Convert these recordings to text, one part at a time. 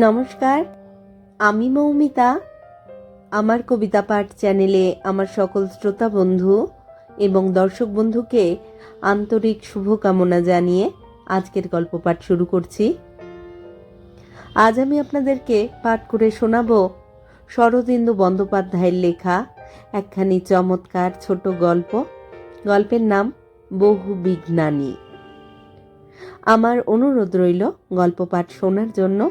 নমস্কার, আমি মৌমিতা। আমার কবিতা পাঠ চ্যানেলে আমার সকল শ্রোতা বন্ধু এবং দর্শক বন্ধুকে আন্তরিক শুভকামনা জানিয়ে আজকের গল্প পাঠ শুরু করছি। আজ আমি আপনাদেরকে পাঠ করে শোনাব শরদিন্দু বন্দ্যোপাধ্যায়ের লেখা একখানি চমৎকার ছোট গল্প। গল্পের নাম বহু বিজ্ঞানী আমার অনুরোধ রইল গল্প পাঠ শোনার জন্য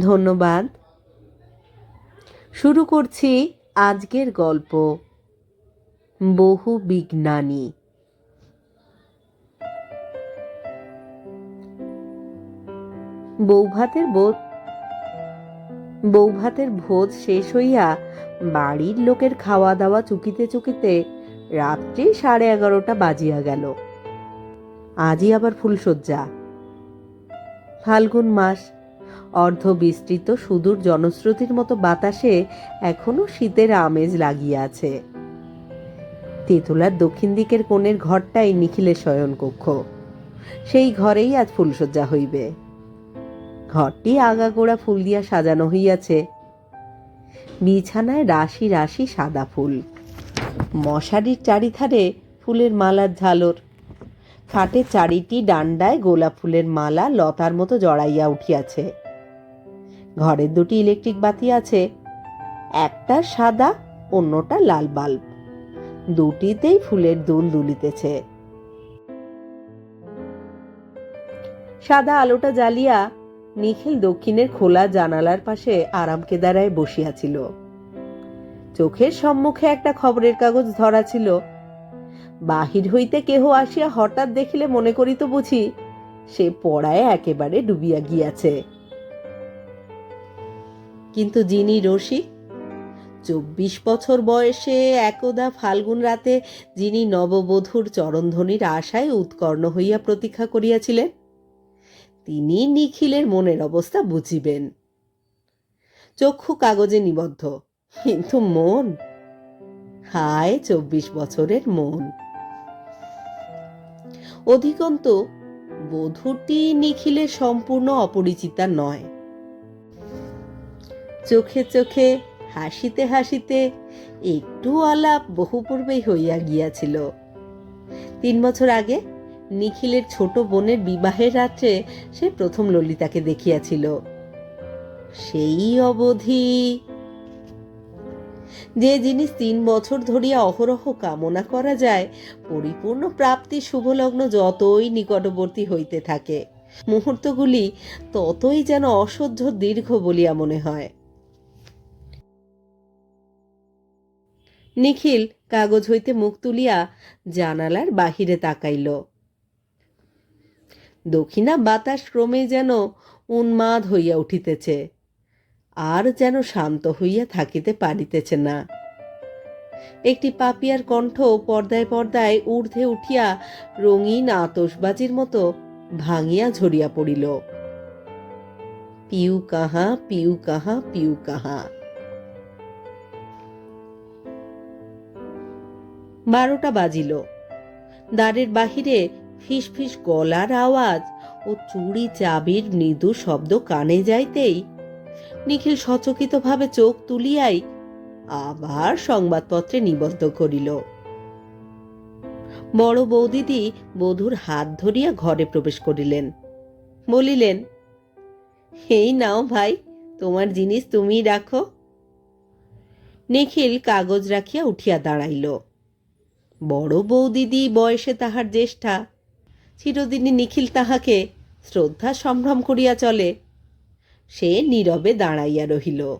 ধন্যবাদ। শুরু করছি আজকের গল্প। বহু বিজ্ঞানী। বৌভাতের বোধ বৌভাতের ভোজ শেষ হইয়া বাড়ির লোকের খাওয়া দাওয়া চুকিতে চুকিতে রাত্রি সাড়ে এগারোটা বাজিয়া গেল। আজই আবার ফুলশয্যা। ফাল্গুন মাস। অর্ধ বিস্তৃত সুদূর জনশ্রুতির মতো বাতাসে এখনও শীতের আমেজ লাগিয়াছে তেঁতুলার দক্ষিণ দিকের কোণের ঘরটাই নিখিলের শয়নকক্ষ সেই ঘরেই আজ ফুলশয্যা হইবে। ঘরটি আগাগোড়া ফুল দিয়া সাজানো হইয়াছে। বিছানায় রাশি রাশি সাদা ফুল। মশারির চারিধারে ফুলের মালার ঝালর। খাটের চারিটি ডান্ডায় গোলাপ ফুলের মালা লতার মতো জড়াইয়া উঠিয়াছে। ঘরের দুটি ইলেকট্রিক বাতি আছে। একটা সাদা, অন্যটা লাল বাল্ব। দুটিতেই ফুলের দুল দুলিতেছে। সাদা আলোটা জ্বালিয়া নিখিল দক্ষিণের খোলা জানালার পাশে আরাম কেদারায় বসিয়াছিল। চোখের সম্মুখে একটা খবরের কাগজ ধরা ছিল। বাহির হইতে কেহ আসিয়া হঠাৎ দেখিলে মনে করিত বুঝি, সে পড়ায় একেবারে ডুবিয়া গিয়াছে। কিন্তু যিনি রসিক, চব্বিশ বছর বয়সে একদা ফাল্গুন রাতে যিনি নববধূর চরণধ্বনির আশায় উৎকর্ণ হইয়া প্রতীক্ষা করিয়াছিলেন, তিনি নিখিলের মনের অবস্থা বুঝিবেন। চক্ষু কাগজে নিবদ্ধ, কিন্তু মন, হায় চব্বিশ বছরের মন। অধিকন্তু, বধূটি নিখিলের সম্পূর্ণ অপরিচিতা নয়। চোখে চোখে, হাসিতে হাসিতে একটু আলাপ বহু পূর্বেই হইয়া গিয়াছিল। তিন বছর আগে নিখিলের ছোট বোনের বিবাহের রাত্রে সে প্রথম ললিতাকে দেখিয়াছিল। সেই অবধি যে জিনিস তিন বছর ধরিয়া অহরহ কামনা করা যায়, পরিপূর্ণ প্রাপ্তি শুভলগ্ন যতই নিকটবর্তী হইতে থাকে। মুহূর্তগুলি ততই যেন অসহ্য দীর্ঘ বলিয়া মনে হয়। নিখিল কাগজ হইতে মুখ তুলিয়া জানালার বাহিরে তাকাইল। দক্ষিণা বাতাস ক্রমে যেন উন্মাদ হইয়া উঠিতেছে, আর যেন শান্ত হইয়া থাকিতে পারিতেছে না। একটি পাপিয়ার কণ্ঠ পর্দায় পর্দায় ঊর্ধ্বে উঠিয়া রঙিন আতসবাজির মতো ভাঙিয়া ঝরিয়া পড়িল। পিউ কাহা পিউ কাহা পিউ কাহা। বারোটা বাজিল। দ্বারের বাহিরে ফিস ফিস গলার আওয়াজ ও চুড়ি চাবির মৃদু শব্দ কানে যাইতেই নিখিল সচকিতভাবে চোখ তুলিয়াই আবার সংবাদপত্রে নিবদ্ধ করিল। বড় বৌদিদি বধূর হাত ধরিয়া ঘরে প্রবেশ করিলেন। বলিলেন, এই নাও ভাই, তোমার জিনিস তুমিই রাখো। নিখিল কাগজ রাখিয়া উঠিয়া দাঁড়াইল। বড় বৌদিদি বয়সে তাহার জ্যেষ্ঠা। চিরদিনই নিখিল তাহাকে শ্রদ্ধা সম্ভ্রম করিয়া চলে। সে নীরবে দাঁড়াইয়া রহিল।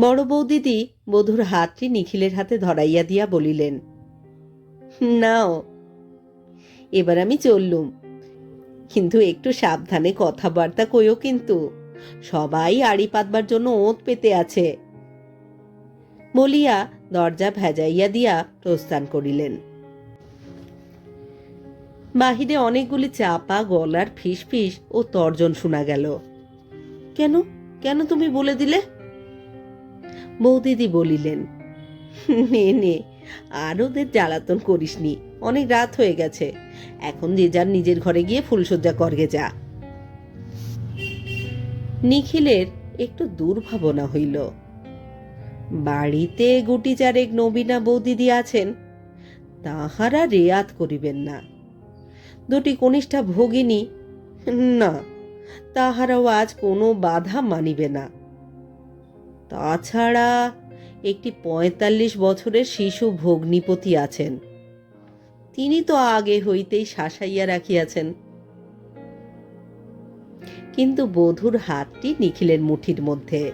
বড় বৌদিদি বধূর হাতটি নিখিলের হাতে ধরাইয়া দিয়া বলিলেন, নাও, এবার আমি চললুম। কিন্তু একটু সাবধানে কথাবার্তা কইও কিন্তু, সবাই আড়ি পাতবার জন্য ওঁত পেতে আছে। বলিয়া দরজা ভেজাইয়া দিয়া প্রস্থান করিলেন। বাহিরে অনেকগুলি চাপা গলার ফিস ফিস ও তর্জন শোনা গেল। কেন? কেন তুমি বলে দিলে? বৌদিদি বলিলেন, নে নে, আর ওদের জ্বালাতন করিসনি, অনেক রাত হয়ে গেছে। এখন যে যার নিজের ঘরে গিয়ে ফুলসজ্জা করগে যা। নিখিলের একটু দুর্ভাবনা হইল। বাড়িতে গুটি চারেক নবীনা বৌদিদি আছেন তাহারা রেয়াত করিবেন না। দুটি কনিষ্ঠা ভগিনী, না, তাহারাও আজ কোনো বাধা মানিবে না। তাছাড়া একটি পঁয়তাল্লিশ বছরের শিশু ভগ্নিপতি আছেন। তিনি তো আগে হইতেই শাসাইয়া রাখিয়াছেন। কিন্তু বধূর হাতটি নিখিলের মুঠির মধ্যে।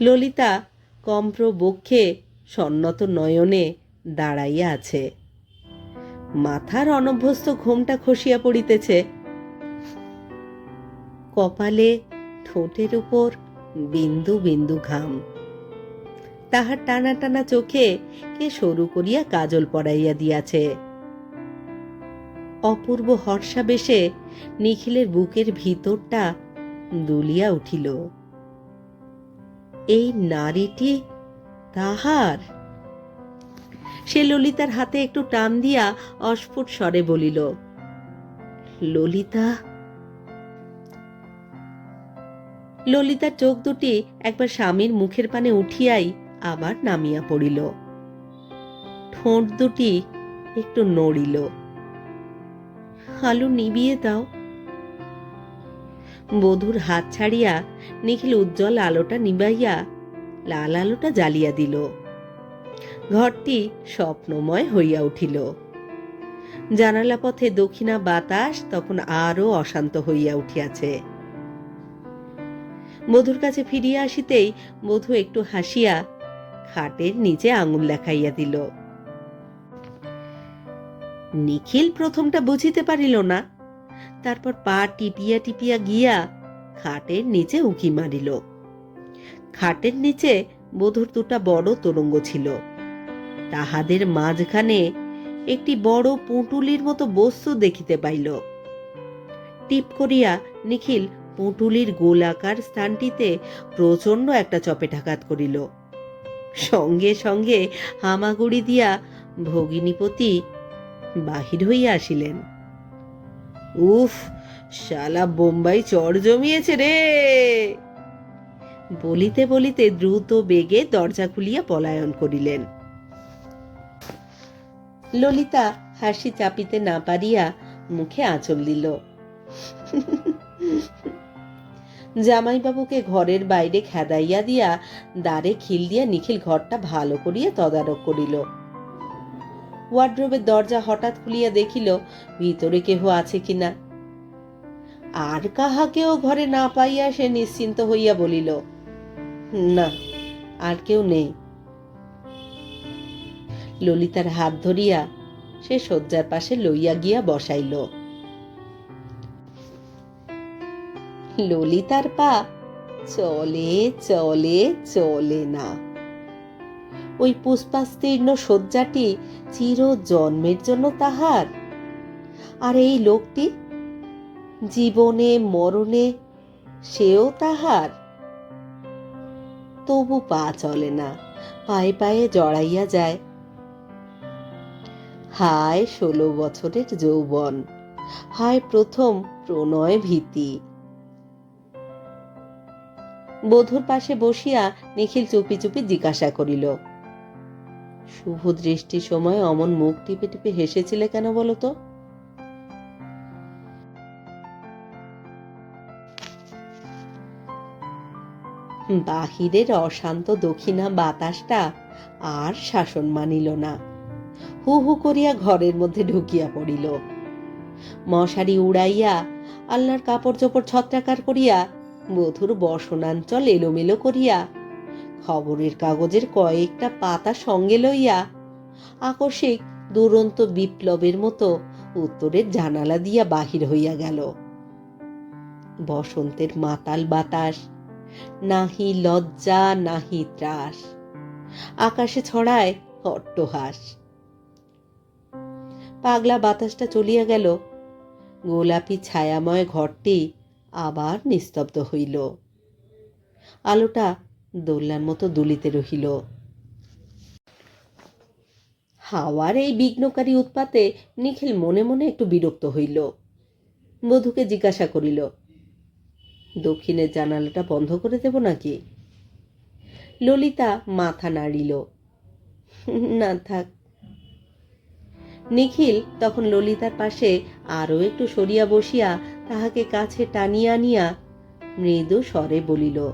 ললিতা কম্প্র বক্ষে সন্নত নয়নে দাঁড়াইয়া আছে। মাথার অনভ্যস্ত ঘোমটা খসিয়া পড়িতেছে। কপালে ঠোঁটের উপর বিন্দু বিন্দু ঘাম। তাহার টানা টানা চোখে কে সরু করিয়া কাজল পড়াইয়া দিয়াছে। অপূর্ব হর্ষাবেশে নিখিলের বুকের ভিতরটা দুলিয়া উঠিল। এই নারীটি তাহার? সে ললিতার হাতে একটু টান দিয়া অস্ফুট স্বরে বলিল, ললিতা? ললিতার চোখ দুটি একবার স্বামীর মুখের পানে উঠিয়াই আবার নামিয়া পড়িল। ঠোঁট দুটি একটু নড়িল। আলু নিবিয়ে দাও। বধুর হাত ছাড়িয়া নিখিল উজ্জ্বল আলোটা নিবাইয়া লাল আলোটা জ্বালিয়া দিল। ঘরটি স্বপ্নময় হইয়া উঠিল। জানালা পথে দক্ষিণা বাতাস তখন আরও অশান্ত হইয়া উঠিয়াছে। বধুর কাছে ফিরিয়া আসিতেই বধু একটু হাসিয়া খাটের নিচে আঙুল দেখাইয়া দিল। নিখিল প্রথমটা বুঝিতে পারিল না তারপর পা টিপিয়া টিপিয়া গিয়া খাটের নিচে উকি মারিল। খাটের নিচে বধুর দুটা বড় তরঙ্গ ছিল। তাহাদের মাঝখানে একটি বড় পুঁটুলির মতো বস্তু দেখিতে পাইল। টিপ করিয়া নিখিল পুঁটুলির গোলাকার স্থানটিতে প্রচণ্ড একটা চপেটাঘাত করিল। সঙ্গে সঙ্গে হামাগুড়ি দিয়া ভগিনীপতি বাহির হইয়া আসিলেন। উফ, শালা বোম্বাই চর জমিয়েছে রে। বলিতে বলিতে দ্রুত বেগে দরজা খুলিয়া পলায়ন করিলেন। ললিতা হাসি চাপিতে না পারিয়া মুখে আঁচল দিল। জামাইবাবুকে ঘরের বাইরে খেদাইয়া দিয়া দ্বারে খিল দিয়া নিখিল ঘরটা ভালো করিয়া তদারক করিল। ওয়ার্ড্রোবের দরজা হঠাৎ খুলিয়া দেখিল, ভিতরে কেহ আছে কিনা? আর কাহাকেও ঘরে না পাইয়া সে নিশ্চিন্ত হইয়া বলিল, না, আর কেউ নেই। ললিতার হাত ধরিয়া সে শয্যার পাশে লইয়া গিয়া বসাইল। ললিতার পা চলে চলে চলে না। ওই পুষ্পাস্তীর্ণ শয্যাটি চির জন্মের জন্য তাহার। আর এই লোকটি? জীবনে, মরণে, সেও তাহার। তবু পা চলে না, পায়ে পায়ে জড়াইয়া যায়। হায় ষোলো বছরের যৌবন, হায় প্রথম প্রণয় ভীতি। বধুর পাশে বসিয়া নিখিল চুপি চুপি জিজ্ঞাসা করিল শুভ দৃষ্টির সময় অমন মুখ টিপে টিপে হেসেছিলে কেন বলো তো? বাহিরের অশান্ত দক্ষিণা বাতাসটা আর শাসন মানিল না। হু হু করিয়া ঘরের মধ্যে ঢুকিয়া পড়িল। মশারি উড়াইয়া আল্লাহর কাপড় চোপড় ছত্রাকার করিয়া বধুর বসনাঞ্চল এলোমেলো করিয়া খবরের কাগজের কয়েকটা পাতা সঙ্গে লইয়া আকস্মিক দুরন্ত বিপ্লবের মতো উত্তরের জানালা দিয়া বাহির হইয়া গেল। বসন্তের মাতাল বাতাস, নাহি লজ্জা, নাহি ত্রাস, আকাশে ছড়ায় অট্টহাস পাগলা বাতাসটা চলিয়া গেল। গোলাপি ছায়াময় ঘরটি আবার নিস্তব্ধ হইল। আলোটা দোল্লার মতো দুলিতে রহিল। হাওয়ার এই বিঘ্নকারী উৎপাতে নিখিল মনে মনে একটু বিরক্ত হইল। বধূকে জিজ্ঞাসা করিল, দক্ষিণের জানালাটা বন্ধ করে দেব নাকি? ললিতা মাথা নাড়িল, না থাক। নিখিল তখন ললিতার পাশে আরও একটু সরিয়া বসিয়া তাহাকে কাছে টানিয়া আনিয়া মৃদু স্বরে বলিল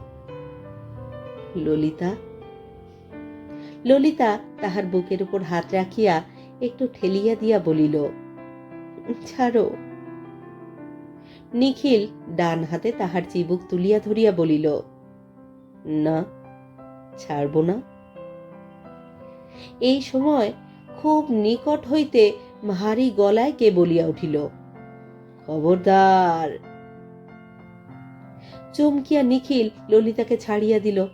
ললিতা। ললিতা তাহার বুকের উপর হাত রাখিয়া একটু ঠেলিয়া দিয়া বলিল, ছাড়ো। নিখিল ডান হাতে তাহার চিবুক তুলিয়া ধরিয়া বলিল, না, ছাড়ব না। এই সময় খুব নিকট হইতে ভারী গলায় কে বলিয়া উঠিল, খবরদার। চমকিয়া নিখিল ললিতাকে ছাড়িয়া দিল।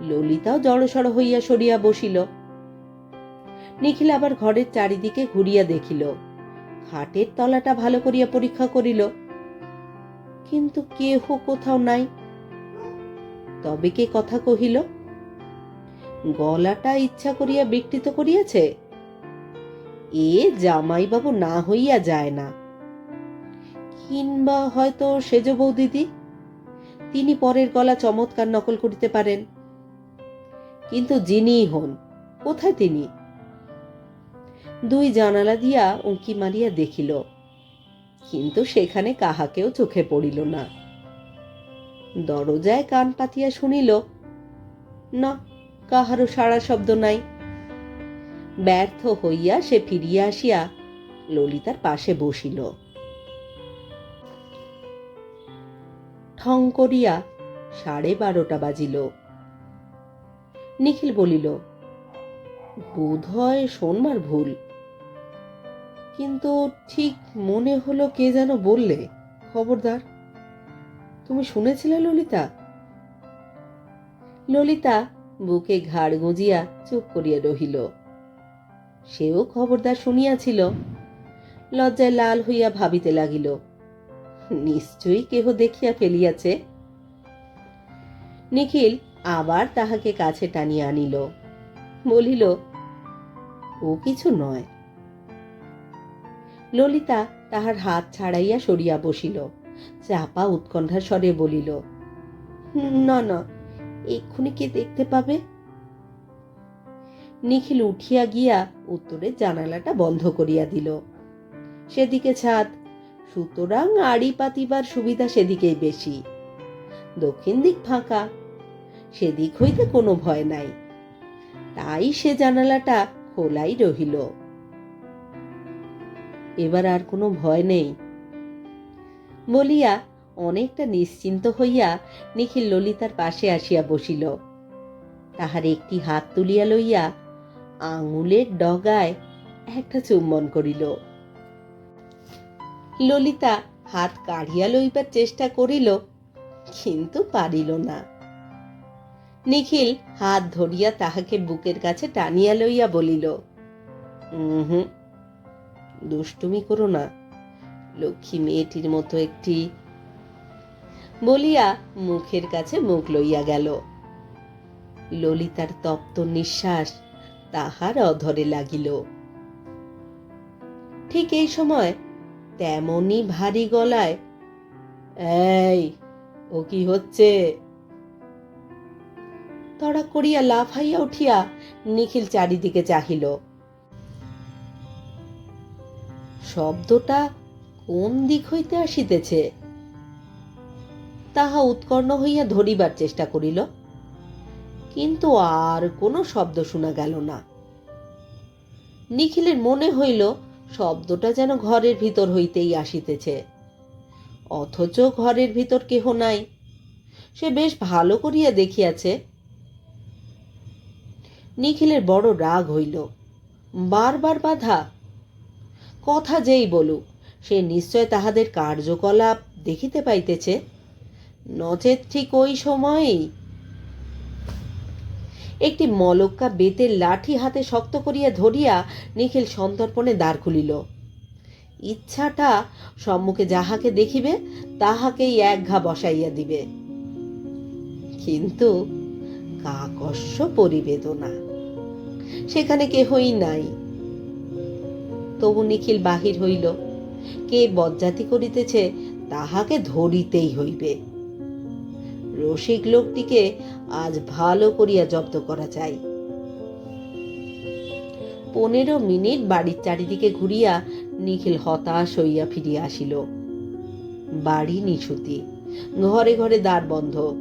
ললিতাও জড়সড় হইয়া সরিয়া বসিল। নিখিল আবার ঘরের চারিদিকে ঘুরিয়া দেখিল। খাটের তলাটা ভালো করিয়া পরীক্ষা করিল। কিন্তু কেহ কোথাও নাই। তবে কে কথা কহিল? গলাটা ইচ্ছা করিয়া বিকৃত করিয়াছে? এ জামাইবাবু না হইয়া যায় না। কিংবা হয়তো সেজ বৌদিদি তিনি পরের গলা চমৎকার নকল করিতে পারেন। কিন্তু যিনিই হন, কোথায় তিনি? দুই জানালা দিয়া উঁকি মারিয়া দেখিল, কিন্তু সেখানে কাহাকেও চোখে পড়িল না। দরজায় কান পাতিয়া শুনিল, না, কাহারও সাড়া শব্দ নাই। ব্যর্থ হইয়া সে ফিরিয়া আসিয়া ললিতার পাশে বসিল। ঠং করিয়া সাড়ে বারোটা বাজিল। নিখিল বলিল, বোধ হয় শোনবার ভুল। কিন্তু ঠিক মনে হলো কে যেন বললে, খবরদার। তুমি শুনেছিলে ললিতা? ললিতা বুকে ঘাড় গুঁজিয়া চুপ করিয়া রহিল। সেও খবরদার শুনিয়াছিল। লজ্জায় লাল হইয়া ভাবিতে লাগিল, নিশ্চয়ই কেহ দেখিয়া ফেলিয়াছে? নিখিল আবার তাহাকে কাছে টানিয়া আনিল। বলিল, ও কিছু নয়। ললিতা তাহার হাত ছাড়াইয়া সরিয়া বসিল। চাপা উৎকণ্ঠার স্বরে বলিল, না না, এক্ষুনি কে দেখতে পাবে? নিখিল উঠিয়া গিয়া উত্তরের জানালাটা বন্ধ করিয়া দিল। সেদিকে ছাদ সুতরাং আড়ি পাতিবার সুবিধা সেদিকেই বেশি। দক্ষিণ দিক ফাঁকা সেদিক হইতে কোনো ভয় নাই। তাই সে জানালাটা খোলাই রহিল। এবার আর কোনো ভয় নেই। বলিয়া অনেকটা নিশ্চিন্ত হইয়া নিখিল ললিতার পাশে আসিয়া বসিল। তাহার একটি হাত তুলিয়া লইয়া আঙুলের ডগায় একটা চুম্বন করিল। ললিতা হাত কাড়িয়া লইবার চেষ্টা করিল, কিন্তু পারিল না। নিখিল হাত ধরিয়া তাহাকে বুকের কাছে টানিয়া লইয়া বলিল হুম দুষ্টুমি করো না। লক্ষ্মী মেয়েটির মতো একটি বলিয়া মুখের কাছে মুখ লইয়া গেল। ললিতার তপ্ত নিঃশ্বাস তাহার অধরে লাগিল। ঠিক এই সময় তেমনি ভারী গলায়, এই, ও কি হচ্ছে? তড়া করিয়া লাফাইয়া উঠিয়া নিখিল চারিদিকে চাহিল। শব্দটা কোন দিক হইতে আসিতেছে? তাহা উৎকর্ণ হইয়া ধরিবার চেষ্টা করিল, কিন্তু আর কোনো শব্দ শোনা গেল না। নিখিলের মনে হইল, শব্দটা যেন ঘরের ভিতর হইতেই আসিতেছে, অথচ ঘরের ভিতর কেহ নাই। সে বেশ ভালো করিয়া দেখিয়াছে নিখিলের বড় রাগ হইল। বারবার বাধা। কথা যেই বলুক, সে নিশ্চয় তাহাদের কার্যকলাপ দেখিতে পাইতেছে। নচেত ঠিক ওই সময়েই একটি মলক্কা বেতের লাঠি হাতে শক্ত করিয়া ধরিয়া নিখিল সন্তর্পণে দ্বার খুলিল। ইচ্ছাটা সম্মুখে যাহাকে দেখিবে, তাহাকেই এক ঘা বসাইয়া দিবে। কিন্তু কাকস্য পরিবেদনা। সেখানে কেহই নাই। তবু নিখিল বাহির হইল। কে বজ্জাতি করিতেছে, তাহাকে ধরিতেই হইবে। রসিক লোকটিকে আজ ভালো করিয়া জব্দ করা চাই। পনেরো মিনিট বাড়ির চারিদিকে ঘুরিয়া নিখিল হতাশ হইয়া ফিরিয়া আসিল। বাড়ি নিছুতি ঘরে ঘরে দ্বার বন্ধ।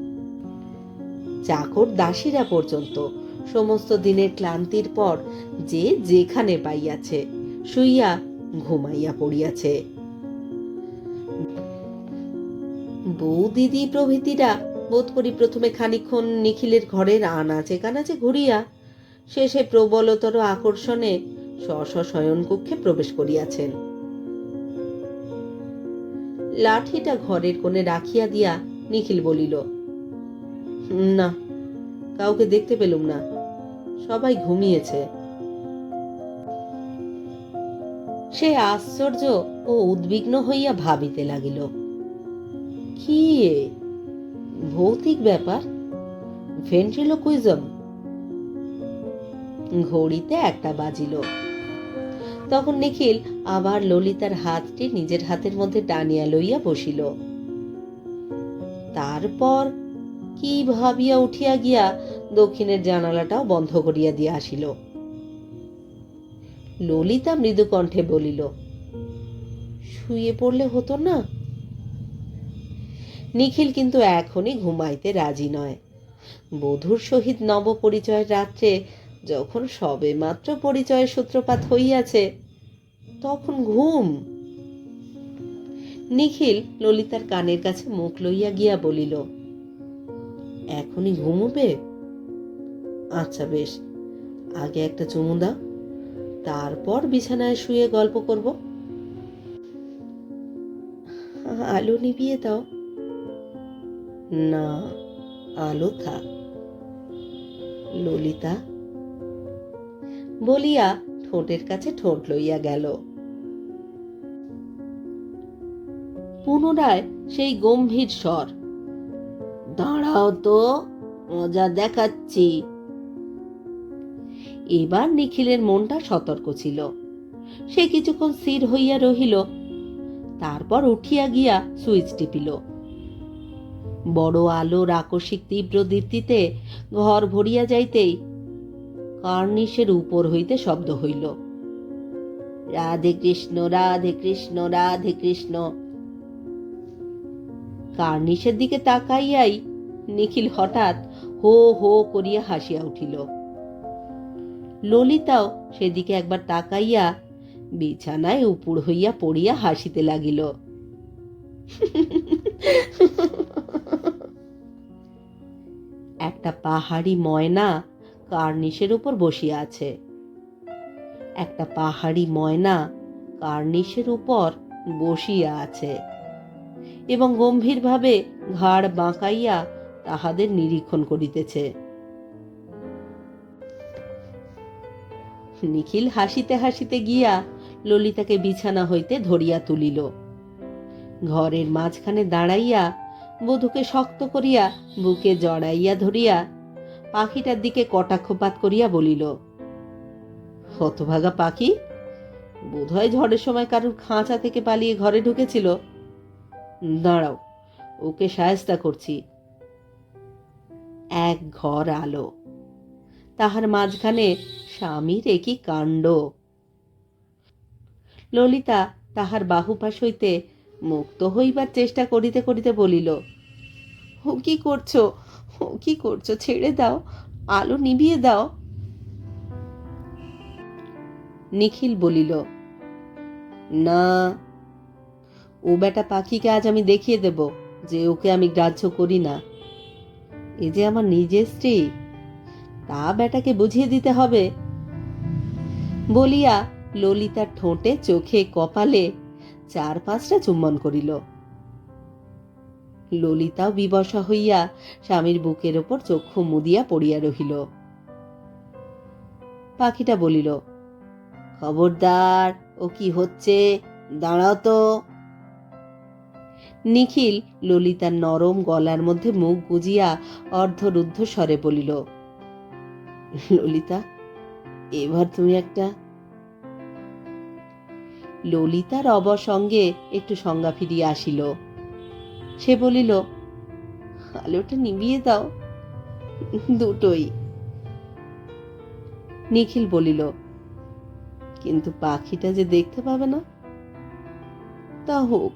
চাকর দাসীরা পর্যন্ত। সমস্ত দিনের ক্লান্তির পর যে যেখানে পাইয়াছে, শুইয়া ঘুমাইয়া পড়িয়াছে। বউ দিদি প্রভৃতিরা বোধ করি প্রথমে খানিক্ষণ নিখিলের ঘরের আনাচে কানাচে ঘুরিয়া শেষে প্রবলতর আকর্ষণে শয়নকক্ষে প্রবেশ করিয়াছেন। লাঠিটা ঘরের কোণে রাখিয়া দিয়া নিখিল বলিল না, কাউকে দেখতে পেলুম না। সবাই ঘুমিয়েছে। সে আশ্চর্য ও উদ্বিগ্ন হইয়া ভাবিতে লাগিল। কি ভৌতিক ব্যাপার? ভেন্ট্রিলোকুইজম? ঘড়িতে একটা বাজিল। তখন নিখিল আবার ললিতার হাতটি নিজের হাতের মধ্যে টানিয়া লইয়া বসিল। তারপর কি ভাবিয়া উঠিয়া গিয়া দক্ষিণের জানালাটাও বন্ধ করিয়া দিয়া আসিল। ললিতা মৃদু কণ্ঠে বলিল, শুয়ে পড়লে হতো না? নিখিল কিন্তু এখনই ঘুমাইতে রাজি নয়। বধূর সহিত নব পরিচয়ের রাত্রে যখন সবে মাত্র পরিচয়ের সূত্রপাত হইয়াছে, তখন ঘুম। নিখিল ললিতার কানের কাছে মুখ লইয়া গিয়া বলিল এখনই ঘুমোবে? আচ্ছা বেশ, আগে একটা চুমু দাও, তারপর বিছানায় শুয়ে গল্প করব। আলো নিভিয়ে দাও। না, আলো থাক। ললিতা, বলিয়া ঠোঁটের কাছে ঠোঁট লইয়া গেল। পুনরায় সেই গম্ভীর স্বর দাঁড়াও তো, মজা দেখাচ্ছি। এবার নিখিলের মনটা সতর্ক ছিল। সে কিছুক্ষণ স্থির হইয়া রহিল, তারপর উঠিয়া গিয়া সুইচ টিপিল। বড় আলোর আকস্মিক তীব্র দীপ্তিতে ঘর ভরিয়া যাইতেই কার্নিশের উপর হইতে শব্দ হইল। রাধে কৃষ্ণ রাধে কৃষ্ণ রাধে কৃষ্ণ। কার্নিশের দিকে তাকাইয়াই নিখিল হঠাৎ হো হো করিয়া হাসিয়া উঠিল। ললিতাও সেদিকে একবার তাকাইয়া বিছানায় উপুড় হইয়া পড়িয়া হাসিতে লাগিল। একটা পাহাড়ি ময়না কার্নিশের উপর বসিয়া আছে। একটা পাহাড়ি ময়না কার্নিশের উপর বসিয়া আছে। এবং গম্ভীরভাবে ঘাড় বাঁকাইয়া তাহাদের নিরীক্ষণ করিতেছে। নিখিল হাসিতে হাসিতে গিয়া ললিতাকে বিছানা হইতে ধরিয়া তুলিল। ঘরের মাঝখানে দাঁড়াইয়া বধূকে শক্ত করিয়া বুকে জড়াইয়া ধরিয়া পাখিটার দিকে কটাক্ষপাত করিয়া বলিল, হতভাগা পাখি, বোধহয় ঝড়ের সময় কারুর খাঁচা থেকে পালিয়ে ঘরে ঢুকেছিল। দাঁড়াও, ওকে সায়স্তা করছি। এক ঘর আলো। তাহার মাঝখানে স্বামীর একই কাণ্ড। ললিতা তাহার বাহুপাশ হইতে মুক্ত হইবার চেষ্টা করিতে করিতে বলিল, ও কি করছ? ও কি করছ? ছেড়ে দাও, আলো নিভিয়ে দাও। নিখিল বলিল, না, ও বেটা পাখিকে আজ আমি দেখিয়ে দেব, যে ওকে আমি গ্রাহ্য করি না। এ যে আমার নিজের স্ত্রী, তা বেটাকে বুঝিয়ে দিতে হবে। বলিয়া ললিতার ঠোঁটে চোখে কপালে চার পাঁচটা চুম্বন করিল। ললিতাও বিবশা হইয়া স্বামীর বুকের ওপর চক্ষু মুদিয়া পড়িয়া রহিল। পাখিটা বলিল, খবরদার, ও কি হচ্ছে? দাঁড়াও তো। নিখিল ললিতার নরম গলার মধ্যে মুখ গুজিয়া অর্ধরুদ্ধ স্বরে বলিল, ললিতা, এবার তুমি একটা ললিতার অবসঙ্গে একটু সংজ্ঞা ফিরিয়া আসিল। সে বলিল, আলোটা নিভিয়ে দাও, দুটোই। নিখিল বলিল, কিন্তু পাখিটা যে দেখতে পাবে না, তা হোক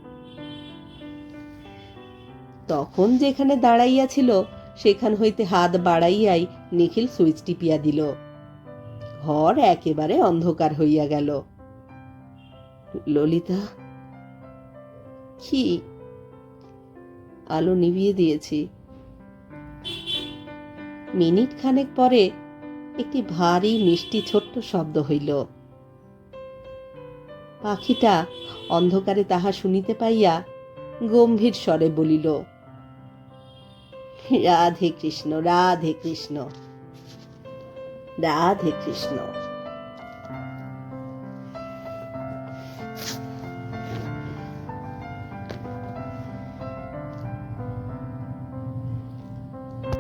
তখন যেখানে দাঁড়াইয়া ছিল, সেখান হইতে হাত বাড়াইয়াই নিখিল সুইচ টিপিয়া দিল। ঘর একেবারে অন্ধকার হইয়া গেল। ললিতা, কি? আলো নিভিয়ে দিয়েছি। মিনিট খানেক পরে একটি ভারী, মিষ্টি, ছোট্ট শব্দ হইল। পাখিটা অন্ধকারে তাহা শুনিতে পাইয়া গম্ভীর স্বরে বলিল রাধে কৃষ্ণ রাধে কৃষ্ণ রাধে কৃষ্ণ।